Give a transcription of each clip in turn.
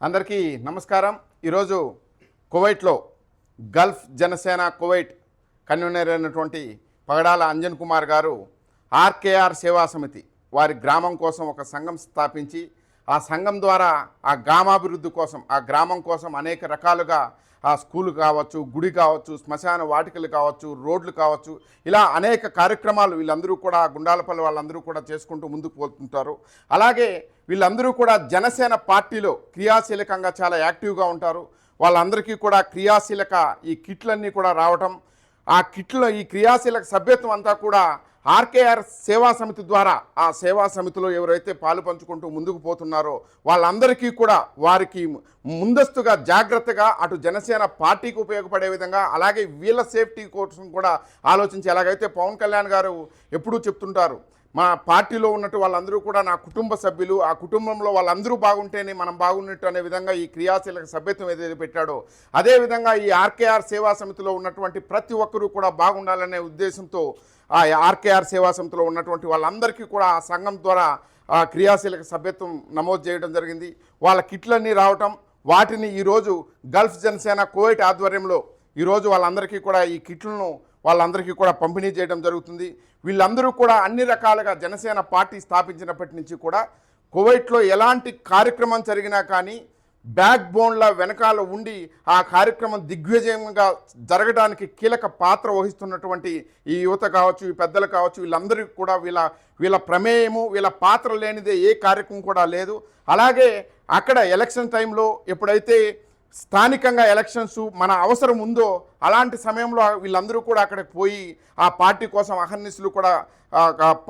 అందరికీ నమస్కారం. ఈరోజు కువైట్లో గల్ఫ్ జనసేన కువైట్ కన్వీనర్ అయినటువంటి పగడాల అంజన్ కుమార్ గారు ఆర్కేఆర్ సేవా సమితి వారి గ్రామం కోసం ఒక సంఘం స్థాపించి ఆ సంఘం ద్వారా ఆ గ్రామాభివృద్ధి కోసం ఆ గ్రామం కోసం అనేక రకాలుగా ఆ స్కూల్ కావచ్చు గుడి కావచ్చు శ్మశాన వాటికలు కావచ్చు రోడ్లు కావచ్చు ఇలా అనేక కార్యక్రమాలు వీళ్ళందరూ కూడా గుండాలపల్లి వాళ్ళందరూ కూడా చేసుకుంటూ ముందుకు పోతుంటారు. అలాగే వీళ్ళందరూ కూడా జనసేన పార్టీలో క్రియాశీలకంగా చాలా యాక్టివ్గా ఉంటారు. వాళ్ళందరికీ కూడా క్రియాశీలక ఈ కిట్లన్నీ కూడా రావటం ఆ కిట్లో ఈ క్రియాశీలక సభ్యత్వం అంతా కూడా ఆర్కేఆర్ సేవా సమితి ద్వారా ఆ సేవా సమితిలో ఎవరైతే పాలు పంచుకుంటూ ముందుకు పోతున్నారో వాళ్ళందరికీ కూడా వారికి ముందస్తుగా జాగ్రత్తగా అటు జనసేన పార్టీకి ఉపయోగపడే విధంగా అలాగే వీళ్ళ సేఫ్టీ కోసం కూడా ఆలోచించి ఎలాగైతే పవన్ కళ్యాణ్ గారు ఎప్పుడూ చెప్తుంటారు మా పార్టీలో ఉన్నట్టు వాళ్ళందరూ కూడా నా కుటుంబ సభ్యులు ఆ కుటుంబంలో వాళ్ళందరూ బాగుంటేనే మనం బాగున్నట్టు అనే విధంగా ఈ క్రియాశీలక సభ్యత్వం ఏదైతే పెట్టాడో అదేవిధంగా ఈ ఆర్కేఆర్ సేవా సమితిలో ఉన్నటువంటి ప్రతి ఒక్కరూ కూడా బాగుండాలనే ఉద్దేశంతో ఆ ఆర్కేఆర్ సేవా సమితిలో ఉన్నటువంటి వాళ్ళందరికీ కూడా ఆ సంఘం ద్వారా ఆ క్రియాశీలక సభ్యత్వం నమోదు చేయడం జరిగింది. వాళ్ళ కిట్లన్నీ రావటం వాటిని ఈరోజు గల్ఫ్ జనసేన కోవిట్ ఆధ్వర్యంలో ఈరోజు వాళ్ళందరికీ కూడా ఈ కిట్లను వాళ్ళందరికీ కూడా పంపిణీ చేయడం జరుగుతుంది. వీళ్ళందరూ కూడా అన్ని రకాలుగా జనసేన పార్టీ స్థాపించినప్పటి నుంచి కూడా కువైట్లో ఎలాంటి కార్యక్రమం జరిగినా కానీ బ్యాక్ బోన్ల వెనకాల ఉండి ఆ కార్యక్రమం దిగ్విజయంగా జరగడానికి కీలక పాత్ర వహిస్తున్నటువంటి ఈ యువత కావచ్చు ఈ పెద్దలు కావచ్చు వీళ్ళందరికీ కూడా వీళ్ళ వీళ్ళ ప్రమేయము వీళ్ళ పాత్ర లేనిదే ఏ కార్యక్రమం కూడా లేదు. అలాగే అక్కడ ఎలక్షన్ టైంలో ఎప్పుడైతే స్థానికంగా ఎలక్షన్స్ మన అవసరం ఉందో అలాంటి సమయంలో వీళ్ళందరూ కూడా అక్కడికి పోయి ఆ పార్టీ కోసం అహర్నిశలు కూడా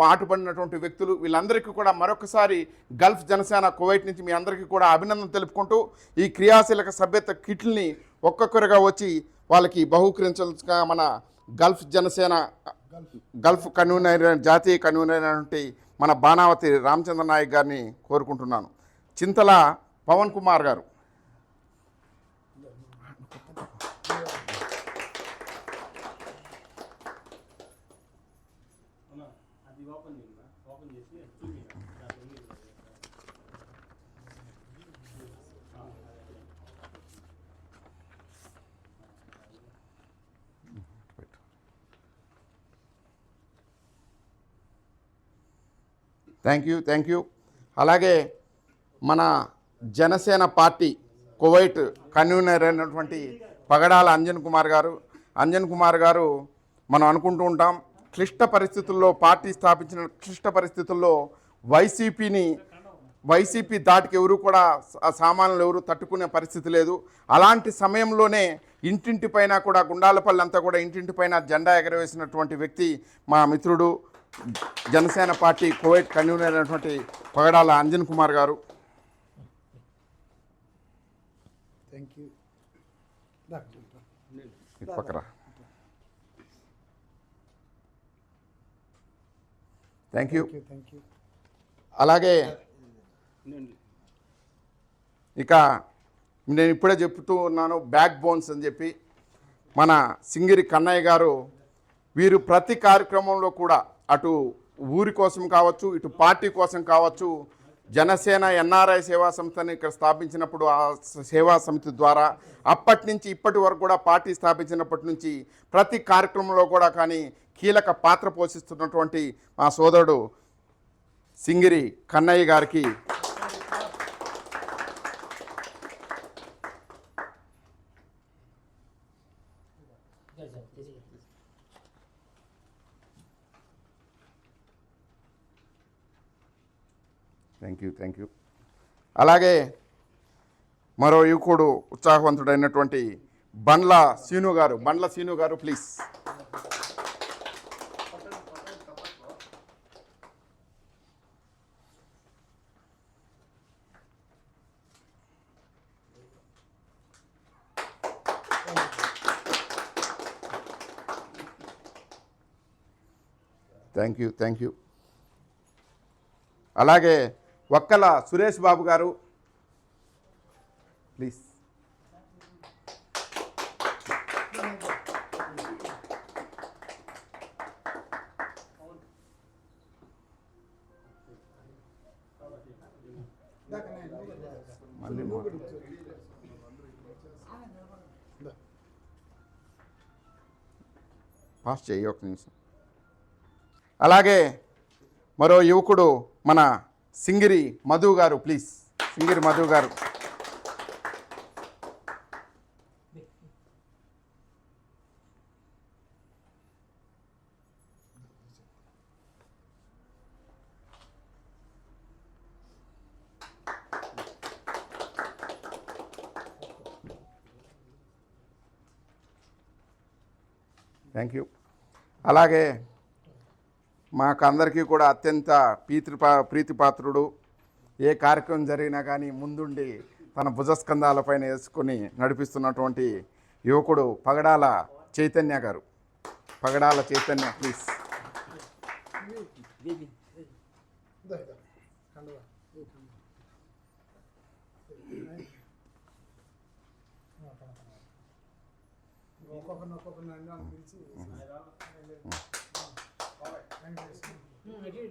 పాటుపడినటువంటి వ్యక్తులు వీళ్ళందరికీ కూడా మరొకసారి గల్ఫ్ జనసేన కువైట్ నుంచి మీ అందరికీ కూడా అభినందన తెలుపుకుంటూ ఈ క్రియాశీలక సభ్యత కిట్లని ఒక్కొక్కరుగా వచ్చి వాళ్ళకి బహుకరించాల్సిన మన గల్ఫ్ జనసేన గల్ఫ్ కన్వీనర్ జాతీయ కన్వీనర్ అయినటువంటి మన బాణావతి రామచంద్ర నాయక్ గారిని కోరుకుంటున్నాను. చింతల పవన్ కుమార్ గారు అది ఓపెన్ చేయండి ఓపెన్ చేసి చూపించాను దాంట్లో ఉంది. Thank you thank you. అలాగే మన జనసేన పార్టీ కువైట్ కన్వీనర్ అయినటువంటి పగడాల అంజన్ కుమార్ గారు. అంజన్ కుమార్ గారు మనం అనుకుంటూ ఉంటాం క్లిష్ట పరిస్థితుల్లో పార్టీ స్థాపించిన క్లిష్ట పరిస్థితుల్లో వైసీపీని వైసీపీ దాటికి ఎవరు కూడా సామాన్లు సామాన్యులు ఎవరు తట్టుకునే పరిస్థితి లేదు. అలాంటి సమయంలోనే ఇంటింటి పైన కూడా గుండాలపల్లి అంతా కూడా ఇంటింటి పైన జెండా ఎగరవేసినటువంటి వ్యక్తి మా మిత్రుడు జనసేన పార్టీ కోవిడ్ కన్వీనర్ అయినటువంటి పగడాల అంజన్ కుమార్ గారు. Thank you పక్కరా. థ్యాంక్ అలాగే. ఇక నేను ఇప్పుడే చెప్తూ ఉన్నాను బ్యాక్ బోన్స్ అని చెప్పి మన సింగిరి కన్నయ్య గారు వీరు ప్రతి కార్యక్రమంలో కూడా అటు ఊరి కోసం కావచ్చు ఇటు పార్టీ కోసం కావచ్చు జనసేన ఎన్ఆర్ఐ సేవా సంస్థని ఇక్కడ స్థాపించినప్పుడు ఆ సేవా సమితి ద్వారా అప్పటి నుంచి ఇప్పటి వరకు కూడా పార్టీ స్థాపించినప్పటి నుంచి ప్రతి కార్యక్రమంలో కూడా కానీ కీలక పాత్ర పోషిస్తున్నటువంటి మా సోదరుడు సింగిరి కన్నయ్య గారికి. థ్యాంక్ యూ థ్యాంక్ యూ అలాగే మరో యువకుడు ఉత్సాహవంతుడైనటువంటి బండ్ల సీను గారు. బండ్ల సీను గారు please thank you thank you అలాగే ఒక్కల సురేష్ బాబు గారు. ప్లీజ్. పాస్ చేయి ఒక నిమిషం. అలాగే మరో యువకుడు మన సింగిరి మధు గారు ప్లీజ్ సింగిరి మధు గారు. థ్యాంక్ యూ అలాగే మాకందరికీ కూడా అత్యంత ప్రీతిపా ప్రీతిపాత్రుడు. ఏ కార్యక్రమం జరిగినా కానీ ముందుండి తన భుజస్కంధాలపైన వేసుకొని నడిపిస్తున్నటువంటి యువకుడు పగడాల చైతన్య గారు. పగడాల చైతన్య ప్లీజ్. ఒక్కొక్కరిని ఒక్కొక్కరిని పిలిచి లే, లే,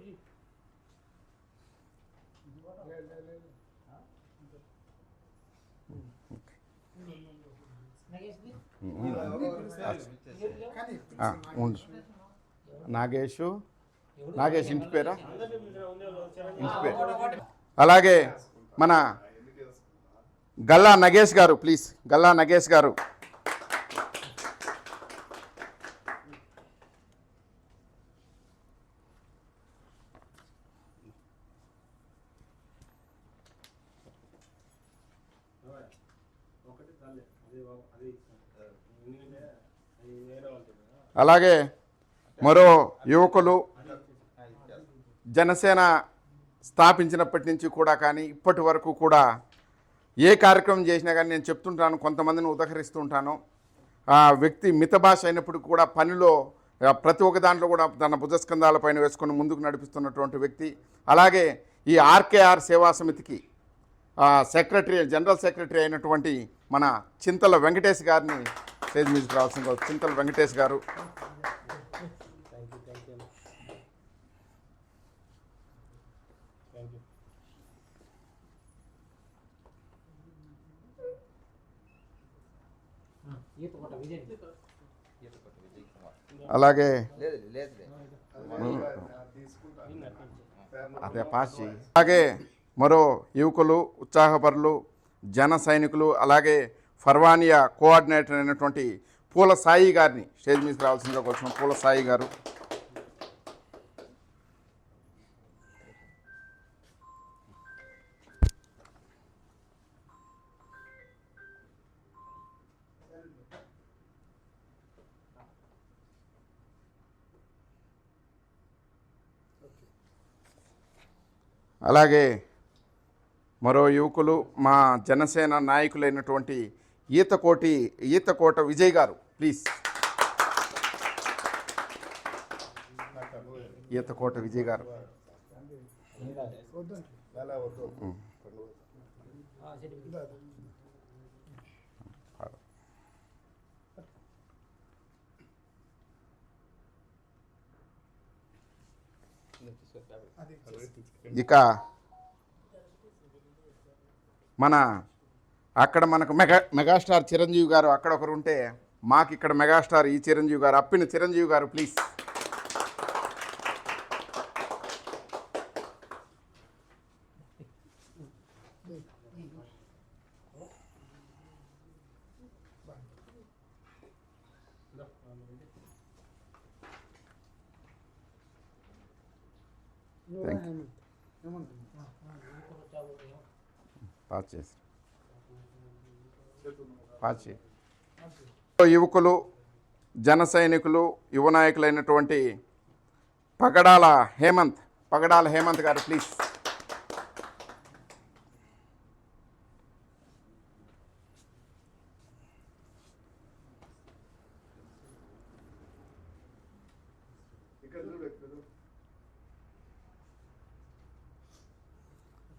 ఉండు. నాగేషు. నాగేష్ ఇంటి పేరా? ఇంటి పేరు అలాగే మన గల్లా నగేష్ గారు ప్లీజ్. గల్లా నగేష్ గారు ఒకటి చాలే అదే బాబు అదే ఇస్తాను ఎందుకంటే అది వేరే వాళ్ళది కదా అలాగే మరో యువకులు జనసేన స్థాపించినప్పటి నుంచి కూడా కానీ ఇప్పటి వరకు కూడా ఏ కార్యక్రమం చేసినా కానీ నేను చెప్తుంటాను కొంతమందిని ఉదహరిస్తుంటాను ఆ వ్యక్తి మిత భాష అయినప్పుడు కూడా పనిలో ప్రతి ఒక్క దాంట్లో కూడా తన భుజస్కంధాలపైన వేసుకొని ముందుకు నడిపిస్తున్నటువంటి వ్యక్తి. అలాగే ఈ ఆర్కేఆర్ సేవా సమితికి సెక్రటరీ జనరల్ సెక్రటరీ అయినటువంటి మన చింతల వెంకటేష్ గారిని స్టేజ్ మీదకి రావాల్సిన చింతల వెంకటేష్ గారు. అలాగే అదే పాస్ అలాగే మరో యువకులు ఉత్సాహపరులు జన సైనికులు అలాగే ఫర్వానియా కోఆర్డినేటర్ అయినటువంటి పూల సాయి గారిని స్టేజ్ మీద రావాల్సిందిగా వచ్చిన పూల సాయి గారు. అలాగే మరో యువకులు మా జనసేన నాయకులైనటువంటి ఈతకోటి ఈతకోట విజయ్ గారు ప్లీజ్. ఈతకోట విజయ్ గారు. ఇక మన అక్కడ మనకు మెగా మెగాస్టార్ చిరంజీవి గారు అక్కడ ఒకరు ఉంటే మాకు ఇక్కడ మెగాస్టార్ ఈ చిరంజీవి గారు అప్పిన చిరంజీవి గారు ప్లీజ్. పాస్ చేసి. పాచి యువకులు జన సైనికులు యువ నాయకులైనటువంటి పగడాల హేమంత్ పగడాల హేమంత్ గారు ప్లీజ్.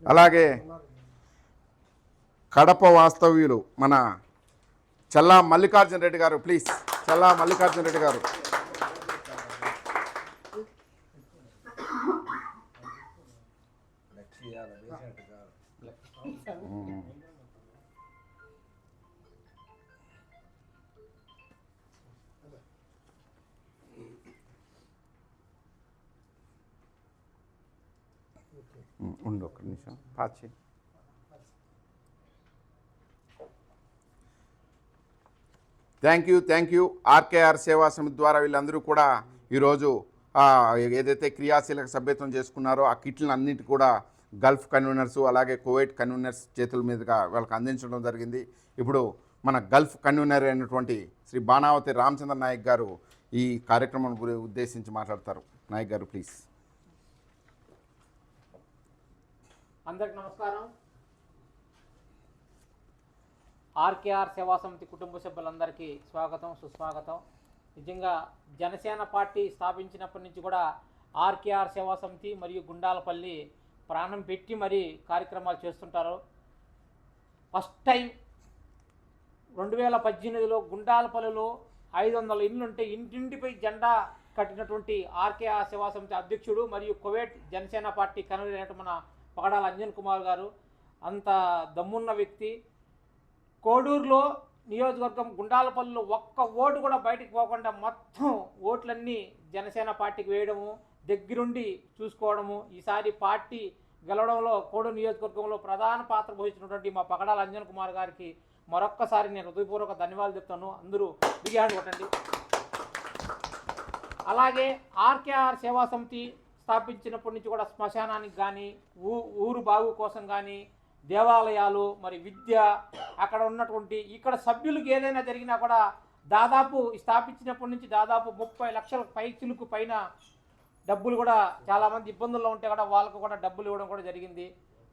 అలాగే కడప వాస్తవ్యులు మన చల్లా మల్లికార్జున రెడ్డి గారు ప్లీజ్ చల్లా మల్లికార్జున రెడ్డి గారు. ఉండు ఒక్క నిమిషం. పాచి thank you thank you. RKR Seva Samithi ద్వారా వీళ్ళందరూ కూడా ఈరోజు ఏదైతే క్రియాశీలక సభ్యత్వం చేసుకున్నారో ఆ కిట్లను అన్నింటి కూడా గల్ఫ్ కన్వీనర్స్ అలాగే కువైట్ కన్వీనర్స్ చేతుల మీదుగా వాళ్ళకి అందించడం జరిగింది. ఇప్పుడు మన గల్ఫ్ కన్వీనర్ అయినటువంటి శ్రీ బాణావతి రామచంద్ర నాయక్ గారు ఈ కార్యక్రమం ఉద్దేశించి మాట్లాడతారు. నాయక్ గారు ప్లీజ్. అందరికి నమస్కారం. ఆర్కేఆర్ సేవా సమితి కుటుంబ సభ్యులందరికీ స్వాగతం సుస్వాగతం. నిజంగా జనసేన పార్టీ స్థాపించినప్పటి నుంచి కూడా ఆర్కేఆర్ సేవా సమితి మరియు గుండాలపల్లి ప్రాణం పెట్టి మరీ కార్యక్రమాలు చేస్తుంటారు. ఫస్ట్ టైం రెండు వేల పద్దెనిమిదిలో గుండాలపల్లిలో ఐదు వందల ఇండ్లుంటే ఇంటింటిపై జెండా కట్టినటువంటి ఆర్కేఆర్ సేవా సమితి అధ్యక్షుడు మరియు కువైట్ జనసేన పార్టీ కన్వీనర్ మన పగడాల అంజన్ కుమార్ గారు. అంత దమ్మున్న వ్యక్తి. కోడూరులో నియోజకవర్గం గుండాలపల్లిలో ఒక్క ఓటు కూడా బయటికి పోకుండా మొత్తం ఓట్లన్నీ జనసేన పార్టీకి వేయడము దగ్గరుండి చూసుకోవడము ఈసారి పార్టీ గెలవడంలో కోడూరు నియోజకవర్గంలో ప్రధాన పాత్ర పోషించినటువంటి మా పగడాల అంజన్ కుమార్ గారికి మరొక్కసారి నేను హృదయపూర్వక ధన్యవాదాలు చెప్తాను. అందరూ బిగ్ కొట్టండి. అలాగే ఆర్కేఆర్ సేవా సమితి స్థాపించినప్పటి నుంచి కూడా శ్మశానానికి కానీ ఊ ఊరు బాగు కోసం కానీ దేవాలయాలు మరి విద్య అక్కడ ఉన్నటువంటి ఇక్కడ సభ్యులకు ఏదైనా జరిగినా కూడా దాదాపు స్థాపించినప్పటి నుంచి దాదాపు ముప్పై లక్షల పైచులకు పైన డబ్బులు కూడా చాలామంది ఇబ్బందుల్లో ఉంటే కూడా వాళ్ళకు కూడా డబ్బులు ఇవ్వడం కూడా జరిగింది.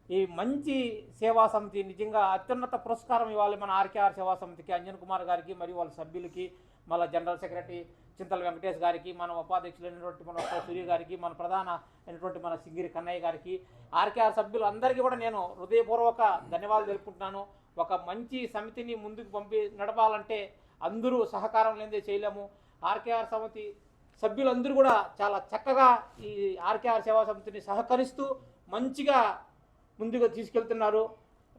ఈ మంచి సేవా సమితి నిజంగా అత్యున్నత పురస్కారం ఇవ్వాలి మన ఆర్కేఆర్ సేవా సమితికి అంజన్ కుమార్ గారికి మరియు వాళ్ళ సభ్యులకి. మళ్ళీ జనరల్ సెక్రటరీ చింతల వెంకటేష్ గారికి మన ఉపాధ్యక్షులైనటువంటి మన సూర్య గారికి మన ప్రధాన అయినటువంటి మన సింగిరి కన్నయ్య గారికి ఆర్కేఆర్ సభ్యులు అందరికీ కూడా నేను హృదయపూర్వక ధన్యవాదాలు తెలుపుకుంటున్నాను. ఒక మంచి సమితిని ముందుకు పంపి నడపాలంటే అందరూ సహకారం లేనిదే చేయలేము. ఆర్కేఆర్ సమితి సభ్యులందరూ కూడా చాలా చక్కగా ఈ ఆర్కేఆర్ సేవా సమితిని సహకరిస్తూ మంచిగా ముందుగా తీసుకెళ్తున్నారు.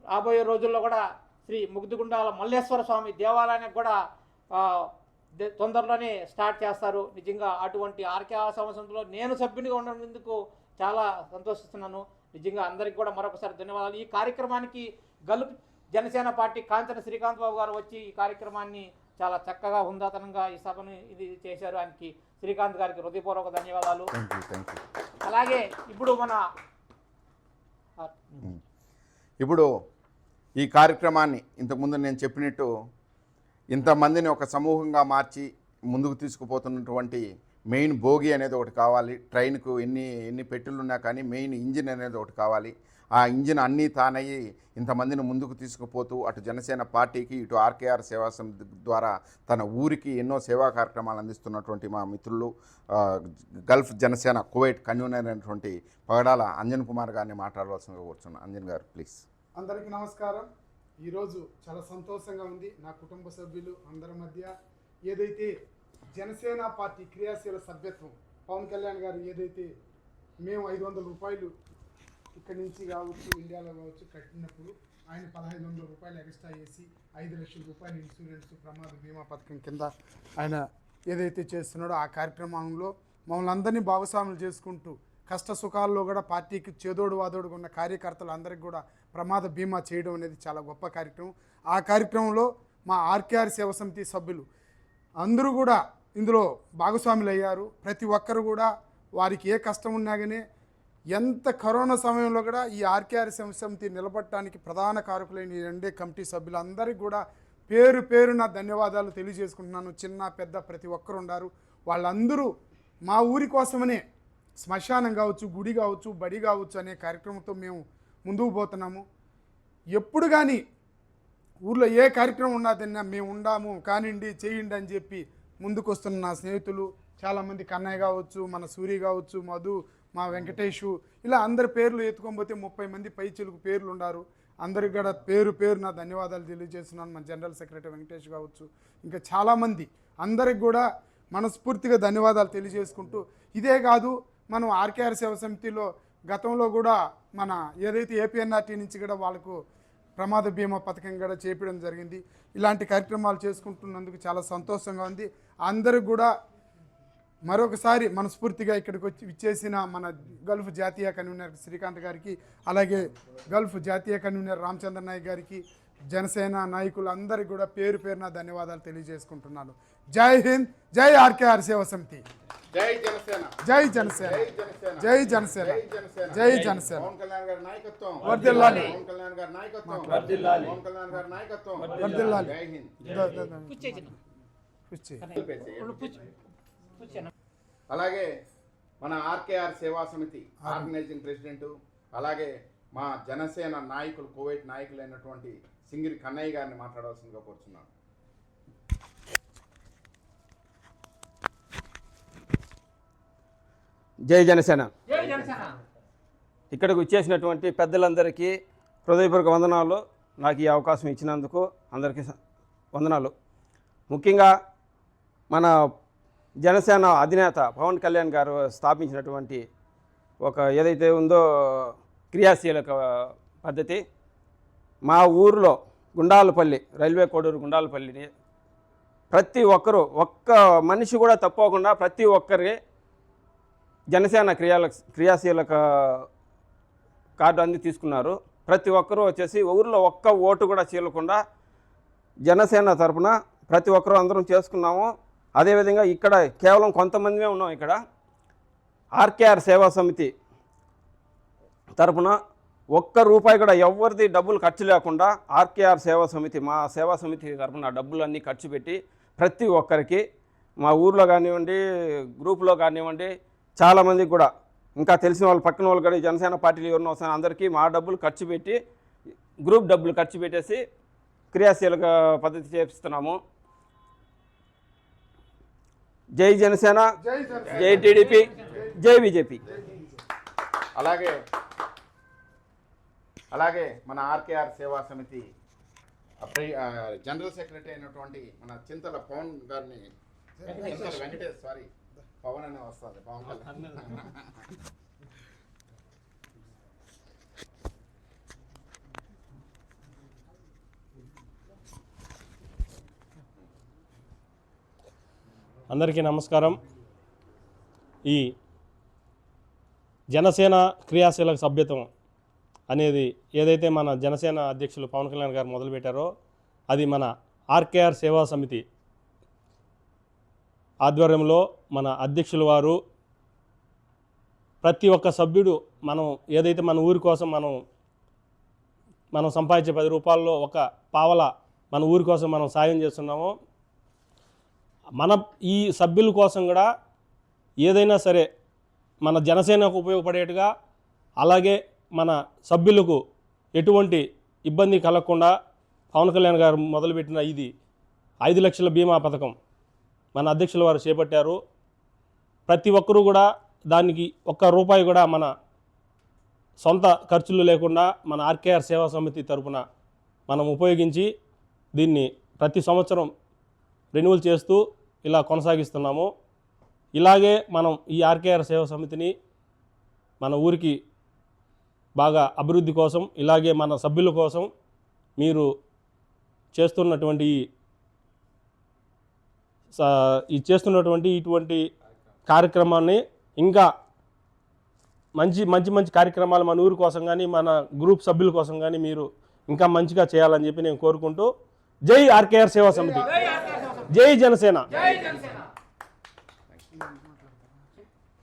రాబోయే రోజుల్లో కూడా శ్రీ ముగ్ధుగుండాల మల్లేశ్వర స్వామి దేవాలయానికి కూడా తొందరలోనే స్టార్ట్ చేస్తారు. నిజంగా అటువంటి ఆర్కేఆర్ సంవత్సరంలో నేను సభ్యునిగా ఉన్నందుకు చాలా సంతోషిస్తున్నాను. నిజంగా అందరికీ కూడా మరొకసారి ధన్యవాదాలు. ఈ కార్యక్రమానికి గల్ఫ్ జనసేన పార్టీ కాంచన శ్రీకాంత్ బాబు గారు వచ్చి ఈ కార్యక్రమాన్ని చాలా చక్కగా హుందాతనంగా ఈ సభను ఇది చేశారు. ఆయనకి శ్రీకాంత్ గారికి హృదయపూర్వక ధన్యవాదాలు. అలాగే ఇప్పుడు మన ఇప్పుడు ఈ కార్యక్రమాన్ని ఇంతకుముందు నేను చెప్పినట్టు ఇంతమందిని ఒక సమూహంగా మార్చి ముందుకు తీసుకుపోతున్నటువంటి మెయిన్ బోగి అనేది ఒకటి కావాలి. ట్రైన్కు ఎన్ని ఎన్ని పెట్టులు ఉన్నా కానీ మెయిన్ ఇంజిన్ అనేది ఒకటి కావాలి. ఆ ఇంజిన్ అన్నీ తానయ్యి ఇంతమందిని ముందుకు తీసుకుపోతూ అటు జనసేన పార్టీకి ఇటు ఆర్కేఆర్ సేవా సమితి ద్వారా తన ఊరికి ఎన్నో సేవా కార్యక్రమాలు అందిస్తున్నటువంటి మా మిత్రులు గల్ఫ్ జనసేన కువైట్ కన్వీనర్ అయినటువంటి పగడాల అంజన్ కుమార్ గారిని మాట్లాడవలసిందిగా కూర్చున్నాను అంజన్ గారు ప్లీజ్. అందరికీ నమస్కారం. ఈరోజు చాలా సంతోషంగా ఉంది. నా కుటుంబ సభ్యులు అందరి మధ్య ఏదైతే జనసేన పార్టీ క్రియాశీల సభ్యత్వం పవన్ కళ్యాణ్ గారు ఏదైతే మేము ఐదు వందల రూపాయలు ఇక్కడి నుంచి కావచ్చు ఇండియాలో కావచ్చు కట్టినప్పుడు ఆయన పదహైదు వందల రూపాయలు ఎక్స్ట్రా చేసి ఐదు లక్షల రూపాయలు ఇన్సూరెన్స్ ప్రమాద బీమా పథకం కింద ఆయన ఏదైతే చేస్తున్నాడో ఆ కార్యక్రమంలో మమ్మల్ని అందరినీ భాగస్వాములు చేసుకుంటూ కష్ట సుఖాల్లో కూడా పార్టీకి చేదోడు వాదోడుగా ఉన్న కార్యకర్తలు అందరికీ కూడా ప్రమాద బీమా చేయడం అనేది చాలా గొప్ప కార్యక్రమం. ఆ కార్యక్రమంలో మా ఆర్కేఆర్ సేవ సమితి సభ్యులు అందరూ కూడా ఇందులో భాగస్వాములు అయ్యారు. ప్రతి ఒక్కరు కూడా వారికి ఏ కష్టం ఉన్నా కానీ ఎంత కరోనా సమయంలో కూడా ఈ ఆర్కేఆర్ సేవ సమితి నిలబడటానికి ప్రధాన కారకులైన ఈ రెండే కమిటీ సభ్యులందరికీ కూడా పేరు పేరు నా ధన్యవాదాలు తెలియజేసుకుంటున్నాను. చిన్న పెద్ద ప్రతి ఒక్కరు ఉన్నారు వాళ్ళందరూ మా ఊరి కోసమనే శ్మశానం కావచ్చు గుడి కావచ్చు బడి కావచ్చు అనే కార్యక్రమంతో మేము ముందుకు పోతున్నాము. ఎప్పుడు కానీ ఊర్లో ఏ కార్యక్రమం ఉన్నదన్నా మేము ఉండాము కానివ్వండి చేయండి అని చెప్పి ముందుకు వస్తున్న నా స్నేహితులు చాలామంది కన్నయ్య కావచ్చు మన సూరి కావచ్చు మధు మా వెంకటేషు ఇలా అందరి పేర్లు ఎత్తుకోకపోతే ముప్పై మంది పైచిలకు పేర్లు ఉన్నారు అందరికి కూడా పేరు పేరు నా ధన్యవాదాలు తెలియజేస్తున్నాను. మన జనరల్ సెక్రటరీ వెంకటేష్ కావచ్చు ఇంకా చాలామంది అందరికి కూడా మనస్ఫూర్తిగా ధన్యవాదాలు తెలియజేసుకుంటూ ఇదే కాదు మనం ఆర్కేఆర్ సేవ సమితిలో గతంలో కూడా మన ఏదైతే ఏపీఎన్ఆర్టీ నుంచి కూడా వాళ్ళకు ప్రమాద బీమా పథకం కూడా చేపడం జరిగింది. ఇలాంటి కార్యక్రమాలు చేసుకుంటున్నందుకు చాలా సంతోషంగా ఉంది. అందరికి కూడా మరొకసారి మనస్ఫూర్తిగా ఇక్కడికి వచ్చి విచ్చేసిన మన గల్ఫ్ జాతీయ కన్వీనర్ శ్రీకాంత్ గారికి అలాగే గల్ఫ్ జాతీయ కన్వీనర్ రామచంద్ర నాయక్ గారికి జనసేన నాయకులందరికీ కూడా పేరు పేరున ధన్యవాదాలు తెలియజేసుకుంటున్నాను. జై హింద్ జై ఆర్కేఆర్ సేవ సమితి. జై జనసేన. జై జనసేన. జై జనసేన. జై జనసేన. పవన్ కళ్యాణ్ గారి నాయకత్వం. పవన్ కళ్యాణ్ గారి నాయకత్వం. పవన్ కళ్యాణ్ గారి నాయకత్వం. జై హింద్. అలాగే మన ఆర్కేఆర్ సేవా సమితి ఆర్గనైజింగ్ ప్రెసిడెంట్ అలాగే మా జనసేన నాయకులు కోవైట్ నాయకులైనటువంటి సింగిరి కన్నయ్య గారిని మాట్లాడవలసిందిగా కోరుతున్నాను జై జనసేన. జై జనసేన. ఇక్కడికి వచ్చేసినటువంటి పెద్దలందరికీ హృదయపూర్వక వందనాలు. నాకు ఈ అవకాశం ఇచ్చినందుకు అందరికీ వందనాలు. ముఖ్యంగా మన జనసేన అధినేత పవన్ కళ్యాణ్ గారు స్థాపించినటువంటి ఒక ఏదైతే ఉందో క్రియాశీలక పద్ధతి మా ఊరిలో గుండాలపల్లి రైల్వే కోడూరు గుండాలపల్లిని ప్రతి ఒక్కరూ ఒక్క మనిషి కూడా తప్పకుండా ప్రతి ఒక్కరి జనసేన క్రియాల క్రియాశీలక కార్డు అంది తీసుకున్నారు. ప్రతి ఒక్కరూ వచ్చేసి ఊరిలో ఒక్క ఓటు కూడా చీలకుండా జనసేన తరపున ప్రతి ఒక్కరూ అందరం చేసుకున్నాము. అదేవిధంగా ఇక్కడ కేవలం కొంతమందిమే ఉన్నాం ఇక్కడ. ఆర్కేఆర్ సేవా సమితి తరపున ఒక్క రూపాయి కూడా ఎవరిది డబ్బులు ఖర్చు లేకుండా ఆర్కేఆర్ సేవా సమితి మా సేవా సమితి తరపున డబ్బులన్నీ ఖర్చు పెట్టి ప్రతి ఒక్కరికి మా ఊర్లో కానివ్వండి గ్రూప్లో కానివ్వండి చాలామందికి కూడా ఇంకా తెలిసిన వాళ్ళు పక్కన వాళ్ళు కూడా ఈ జనసేన పార్టీలు ఎవరినో వస్తాను అందరికీ మా డబ్బులు ఖర్చు పెట్టి గ్రూప్ డబ్బులు ఖర్చు పెట్టేసి క్రియాశీలక పద్ధతి చేపిస్తున్నాము. జై జనసేన జై టీడీపీ జై బీజేపీ. అలాగే అలాగే మన ఆర్కేఆర్ సేవా సమితి జనరల్ సెక్రటరీ అయినటువంటి మన చింతల పవన్ గారిని వెంకటేష్ సారీ పవన్ అనే వస్తుంది పవన్ అందరికీ నమస్కారం. ఈ జనసేన క్రియాశీలక సభ్యత్వం అనేది ఏదైతే మన జనసేన అధ్యక్షులు పవన్ కళ్యాణ్ గారు మొదలుపెట్టారో అది మన ఆర్కేఆర్ సేవా సమితి ఆధ్వర్యంలో మన అధ్యక్షుల వారు ప్రతి ఒక్క సభ్యుడు మనం ఏదైతే మన ఊరి కోసం మనం మనం సంపాదించే పది రూపాయల్లో ఒక పావల మన ఊరి కోసం మనం సాయం చేస్తున్నామో మన ఈ సభ్యుల కోసం కూడా ఏదైనా సరే మన జనసేనకు ఉపయోగపడేట్టుగా అలాగే మన సభ్యులకు ఎటువంటి ఇబ్బంది కలగకుండా పవన్ కళ్యాణ్ గారు మొదలుపెట్టిన ఇది ఐదు లక్షల బీమా పథకం. మన అధ్యక్షుల వారు చేపట్టారు. ప్రతి ఒక్కరూ కూడా దానికి ఒక్క రూపాయి కూడా మన సొంత ఖర్చులు లేకుండా మన ఆర్కేఆర్ సేవా సమితి తరపున మనం ఉపయోగించి దీన్ని ప్రతి సంవత్సరం రెన్యువల్ చేస్తూ ఇలా కొనసాగిస్తున్నాము. ఇలాగే మనం ఈ ఆర్కేఆర్ సేవా సమితిని మన ఊరికి బాగా అభివృద్ధి కోసం ఇలాగే మన సభ్యుల కోసం మీరు చేస్తున్నటువంటి ఈ చేస్తున్నటువంటి ఇటువంటి కార్యక్రమాన్ని ఇంకా మంచి మంచి మంచి కార్యక్రమాలు మన ఊరి కోసం కానీ మన గ్రూప్ సభ్యుల కోసం కానీ మీరు ఇంకా మంచిగా చేయాలని చెప్పి నేను కోరుకుంటూ జై ఆర్కేఆర్ సేవా సమితి. జై జనసేన. జై జనసేన.